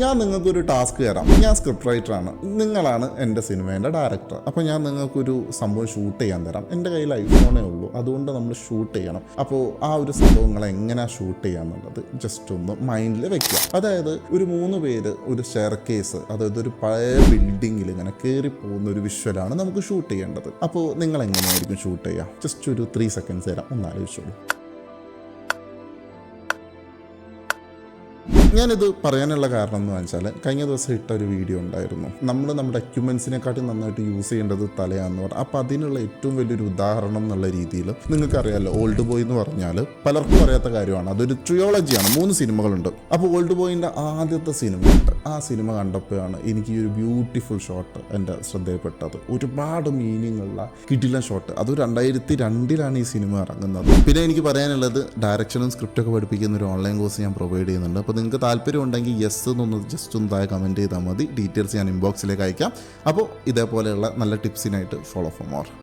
ഞാൻ നിങ്ങൾക്കൊരു ടാസ്ക് തരാം. ഞാൻ സ്ക്രിപ്റ്റ് റൈറ്ററാണ് നിങ്ങളാണ് എന്റെ സിനിമേന്റെ ഡയറക്ടർ അപ്പോൾ ഞാൻ നിങ്ങൾക്കൊരു സംഭവം ഷൂട്ട് ചെയ്യാൻ തരാം. എന്റെ കയ്യിൽ ഐഫോണേ ഉള്ളൂ. അതുകൊണ്ട് നമ്മൾ ഷൂട്ട് ചെയ്യണം. അപ്പോൾ ആ ഒരു സംഭവങ്ങൾ എങ്ങനെയാണ് ഷൂട്ട് ചെയ്യാന്നുള്ളത് ജസ്റ്റ് ഒന്ന് മൈൻഡിൽ വെക്കുക. അതായത് ഒരു മൂന്ന് പേര് ഒരു ഷെയർ കേസ് അതായത് ഒരു പഴയ ബിൽഡിങ്ങിൽ ഇങ്ങനെ കയറി പോകുന്ന ഒരു വിഷ്വലാണ് നമുക്ക് ഷൂട്ട് ചെയ്യേണ്ടത്. അപ്പോൾ നിങ്ങൾ എങ്ങനെയായിരിക്കും ഷൂട്ട് ചെയ്യുക? ജസ്റ്റ് ഒരു ത്രീ സെക്കൻഡ്സ് തരാം. ഒന്ന് ആലോചിച്ചോളൂ. ഞാനിത് പറയാനുള്ള കാരണം എന്ന് വെച്ചാൽ കഴിഞ്ഞ ദിവസം ഇട്ട ഒരു വീഡിയോ ഉണ്ടായിരുന്നു. നമ്മൾ നമ്മുടെ എക്യുപ്മെൻസിനെക്കാട്ടി നന്നായിട്ട് യൂസ് ചെയ്യേണ്ടത് തലയാന്ന് പറഞ്ഞു. അപ്പോൾ അതിനുള്ള ഏറ്റവും വലിയൊരു ഉദാഹരണം എന്നുള്ള രീതിയിൽ നിങ്ങൾക്കറിയാലോ ഓൾഡ് ബോയ് എന്ന് പറഞ്ഞാൽ പലർക്കും അറിയാത്ത കാര്യമാണ്. അതൊരു ട്രിയോളജിയാണ്. മൂന്ന് സിനിമകളുണ്ട്. അപ്പോൾ ഓൾഡ് ബോയിന്റെ ആദ്യത്തെ സിനിമയുണ്ട് ആ സിനിമ കണ്ടപ്പോഴാണ് എനിക്ക് ഈ ഒരു ബ്യൂട്ടിഫുൾ ഷോട്ട് എന്റെ ശ്രദ്ധയിൽപ്പെട്ടത്. ഒരുപാട് മീനിങ് ഉള്ള കിടിലൻ ഷോട്ട് അത് രണ്ടായിരത്തി രണ്ടിലാണ് ഈ സിനിമ ഇറങ്ങുന്നത്. പിന്നെ എനിക്ക് പറയാനുള്ളത് ഡയറക്ഷനും സ്ക്രിപ്റ്റൊക്കെ പഠിപ്പിക്കുന്ന ഒരു ഓൺലൈൻ കോഴ്സ് ഞാൻ പ്രൊവൈഡ് ചെയ്യുന്നുണ്ട്. അപ്പോൾ നിങ്ങൾക്ക് താല്പര്യം ഉണ്ടെങ്കിൽ യെസ് എന്നൊന്ന് ജസ്റ്റ് ഒന്ന് താഴെ കമന്റ് ചെയ്താൽ മതി. ഡീറ്റെയിൽസ് ഞാൻ ഇൻബോക്സിലേക്ക് അയക്കാം. അപ്പോൾ ഇതേപോലെയുള്ള നല്ല ടിപ്സിനായിട്ട് ഫോളോ ഫോർ മോർ